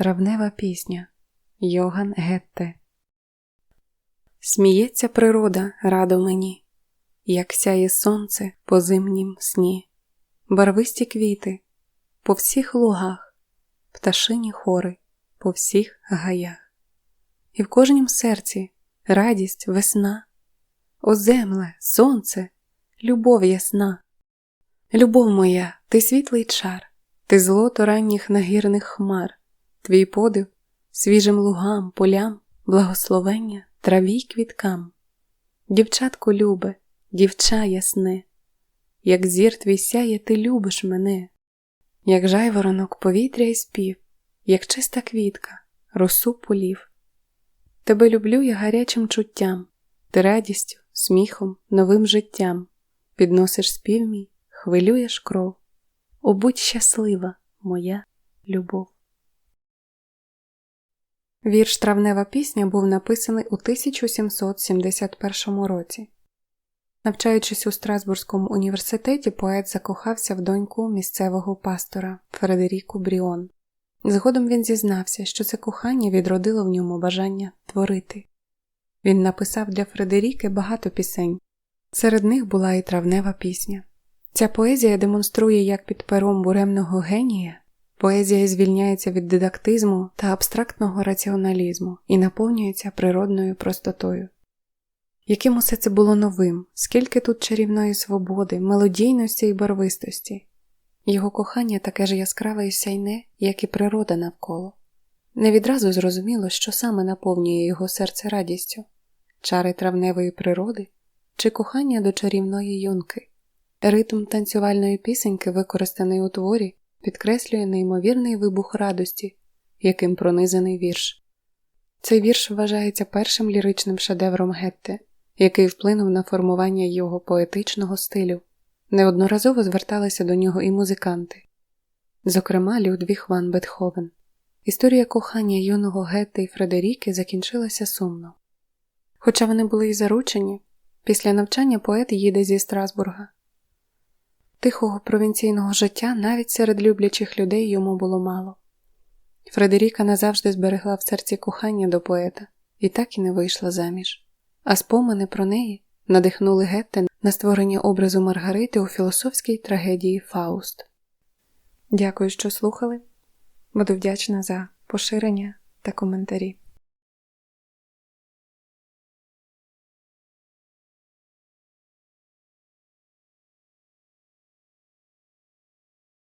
Травнева пісня. Йоган Гетте. Сміється природа радо мені, як сяє сонце по зимнім сні, барвисті квіти по всіх лугах, пташині хори по всіх гаях, і в кожнім серці радість, весна, О земле, сонце, любов ясна. Любов моя, ти світлий чар, ти злото ранніх нагірних хмар, твій подив свіжим лугам, полям, благословення траві й квіткам. Дівчатко любе, дівча ясне, як зір твій сяє, ти любиш мене, як жайворонок повітря й спів, як чиста квітка, росу полів. Тебе люблю я гарячим чуттям, ти радістю, сміхом, новим життям, підносиш спів мій, хвилюєш кров. О, будь щаслива, моя любов. Вірш Травнева пісня був написаний у 1771 році. Навчаючись у Страсбурзькому університеті, поет закохався в доньку місцевого пастора Фредеріку Бріон. Згодом він зізнався, що це кохання відродило в ньому бажання творити. Він написав для Фредеріки багато пісень, серед них була і травнева пісня. Ця поезія демонструє, як під пером буремного генія поезія звільняється від дидактизму та абстрактного раціоналізму і наповнюється природною простотою. Яким усе це було новим, скільки тут чарівної свободи, мелодійності і барвистості, його кохання таке ж яскраве і сяйне, як і природа навколо. Не відразу зрозуміло, що саме наповнює його серце радістю чари травневої природи чи кохання до чарівної юнки. Ритм танцювальної пісеньки, використаний у творі, підкреслює неймовірний вибух радості, яким пронизаний вірш. Цей вірш вважається першим ліричним шедевром Гетте, який вплинув на формування його поетичного стилю. Неодноразово зверталися до нього і музиканти, зокрема Людвіг Ван Бетховен. Історія кохання юного Гетте і Фредеріки закінчилася сумно. Хоча вони були й заручені, після навчання поет їде зі Страсбурга. Тихого провінційного життя навіть серед люблячих людей йому було мало. Фредеріка назавжди зберегла в серці кохання до поета і так і не вийшла заміж, а спомини про неї надихнули Гетте на створення образу Маргарити у філософській трагедії Фауст. Дякую, що слухали. Буду вдячна за поширення та коментарі.